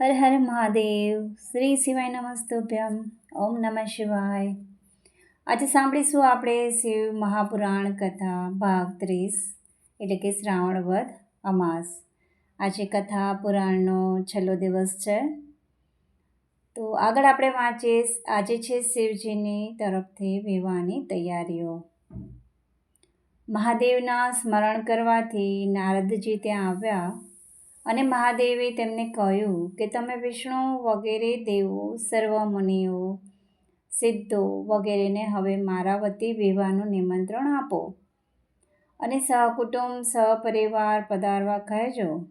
હર હર મહાદેવ. શ્રી શિવાય નમસ્તુભ્યમ. ઓમ નમઃ શિવાય. આજે સાંભળીશું આપણે શિવ મહાપુરાણ કથા ભાગ ત્રીસ, એટલે કે શ્રાવણ વધ અમાસ. આજે કથા પુરાણનો છેલ્લો દિવસ છે. તો આગળ આપણે વાંચીએ આજે છે શિવજીની તરફથી વિવાહની તૈયારીઓ. મહાદેવના સ્મરણ કરવાથી નારદજી ત્યાં આવ્યા. અને મહાદેવે તેમને કહ્યું કે તમે વિષ્ણુ વગેરે દેવો, સર્વ મુનિઓ, સિદ્ધો વગેરેને હવે મારા વતી વિવાહનું નિમંત્રણ આપો. અને સહકુટુંબ, સહપરિવાર પધારવા કહેજો.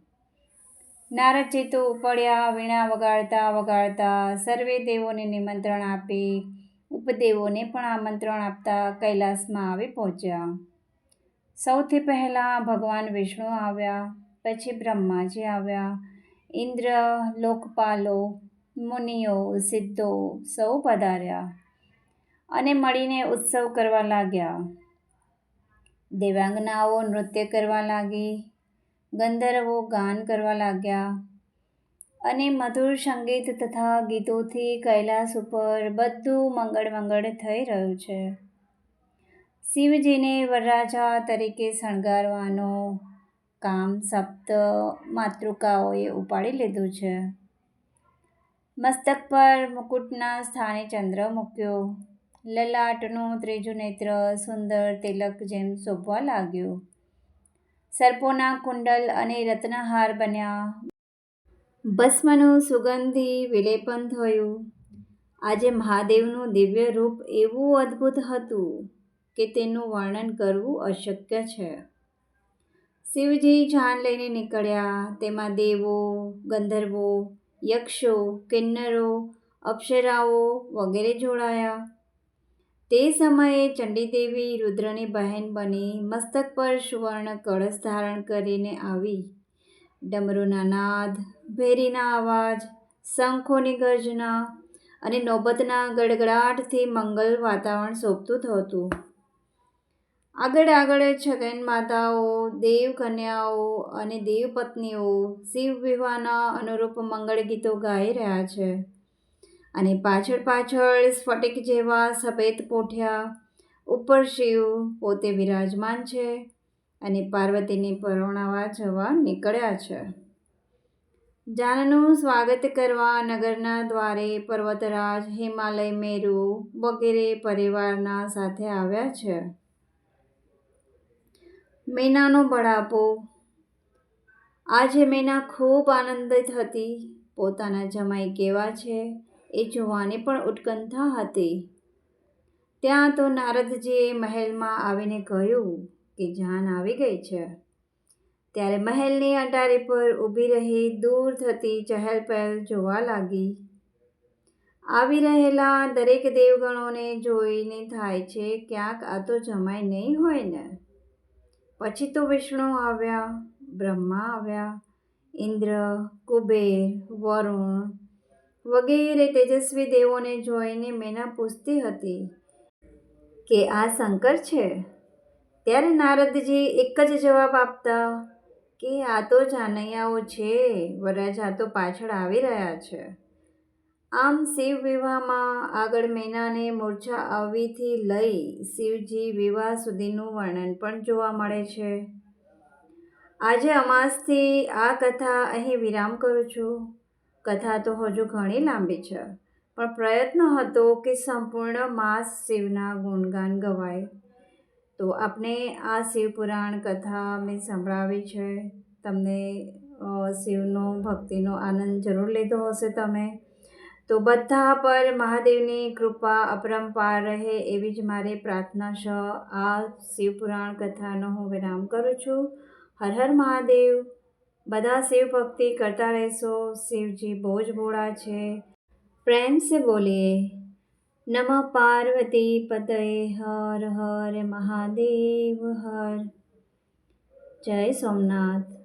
નારદજી તો ઉપડ્યા, વીણા વગાડતા વગાડતા સર્વે દેવોને નિમંત્રણ આપી, ઉપદેવોને પણ આમંત્રણ આપતા કૈલાસમાં આવી પહોંચ્યા. સૌથી પહેલાં ભગવાન વિષ્ણુ આવ્યા. પછી બ્રહ્માજી આવ્યા, ઇન્દ્ર, લોકપાલો, મુનિઓ, સિદ્ધો સૌ પધાર્યા અને મળીને ઉત્સવ કરવા લાગ્યા. દેવાંગનાઓ નૃત્ય કરવા લાગી, ગંધર્વો ગાન કરવા લાગ્યા અને મધુર સંગીત તથા ગીતોથી કૈલાસ ઉપર બધું મંગળ મંગળ થઈ રહ્યું છે. શિવજીને વરરાજા તરીકે શણગારવાનો કામ સપ્ત માતૃકાઓએ ઉપાડી લીધું છે. મસ્તક પર મુકુટના સ્થાને ચંદ્ર મૂક્યો. લલાટનું ત્રીજું નેત્ર સુંદર તિલક જેમ શોભવા લાગ્યું. સર્પોના કુંડલ અને રત્નહાર બન્યા. ભસ્મનું સુગંધી વિલેપન થયું. આજે મહાદેવનું દિવ્ય રૂપ એવું અદ્ભુત હતું કે તેનું વર્ણન કરવું અશક્ય છે. શિવજી જાન લઈને નીકળ્યા. તેમાં દેવો, ગંધર્વો, યક્ષો, કિન્નરો, અપ્સરાઓ વગેરે જોડાયા. તે સમયે ચંડીદેવી રુદ્રની બહેન બની મસ્તક પર સુવર્ણ કળશ ધારણ કરીને આવી. ડમરુના નાદ, ભેરીના અવાજ, શંખોની ગર્જના અને નોબતના ગડગડાટથી મંગલ વાતાવરણ શોભતું હતું આગળ આગળ છગન માતાઓ, દેવ કન્યાઓ અને દેવપત્નીઓ શિવ વિવાહના અનુરૂપ મંગળ ગીતો ગાઈ રહ્યા છે. અને પાછળ પાછળ સ્ફટિક જેવા સફેદ પોઠિયા, ઉપર શિવ પોતે વિરાજમાન છે અને પાર્વતીને પરણાવા જવા નીકળ્યા છે. જાનનું સ્વાગત કરવા નગરના દ્વારે પર્વતરાજ, હિમાલય, મેરુ વગેરે પરિવારના સાથે આવ્યા છે. મેનાનો બળાપો આજે મેના ખૂબ આનંદિત હતી. પોતાના જમાઈ કેવા છે એ જોવાની પણ ઉત્કંઠા હતી. ત્યાં તો નારદજીએ મહેલમાં આવીને કહ્યું કે જાન આવી ગઈ છે. ત્યારે મહેલની અટારી પર ઊભી રહી દૂર થતી ચહેલ પહેલ જોવા લાગી. આવી રહેલા દરેક દેવગણોને જોઈને થાય છે ક્યાંક આ તો જમાઈ નહીં હોય ને. પછી તો વિષ્ણુ આવ્યા, બ્રહ્મા આવ્યા, ઇન્દ્ર, કુબેર, વરુણ વગેરે તેજસ્વી દેવોને જોઈને મેના પૂછતી હતી કે આ શંકર છે? ત્યારે નારદજી એક જ જવાબ આપતા કે આ તો જાનૈયાઓ છે, વરરાજા તો પાછળ આવી રહ્યા છે. આમ શિવ વિવાહમાં આગળ મેનાને મૂર્છા આવવીથી લઈ શિવજી વિવાહ સુધીનું વર્ણન પણ જોવા મળે છે. આજે અમાસથી આ કથા અહીં વિરામ કરું છું. કથા તો હજુ ઘણી લાંબી છે, પણ પ્રયત્ન હતો કે સંપૂર્ણ માસ શિવના ગુણગાન ગવાય. તો આપણે આ શિવપુરાણ કથા મેં સંભળાવી છે. તમને શિવનો ભક્તિનો આનંદ જરૂર લીધો હશે તમે. તો બધા પર મહાદેવની કૃપા અપરંપાર રહે એવી જ મારે પ્રાર્થના છ. આ શિવપુરાણ કથાનો હું વિરામ કરું છું. હર હર મહાદેવ. બધા શિવ ભક્તિ કરતા રહેશો. શિવજી બહુ જ ભોળા છે. પ્રેમ સે બોલીએ. નમ પાર્વતી પતય. હર હર મહાદેવ. હર. જય સોમનાથ.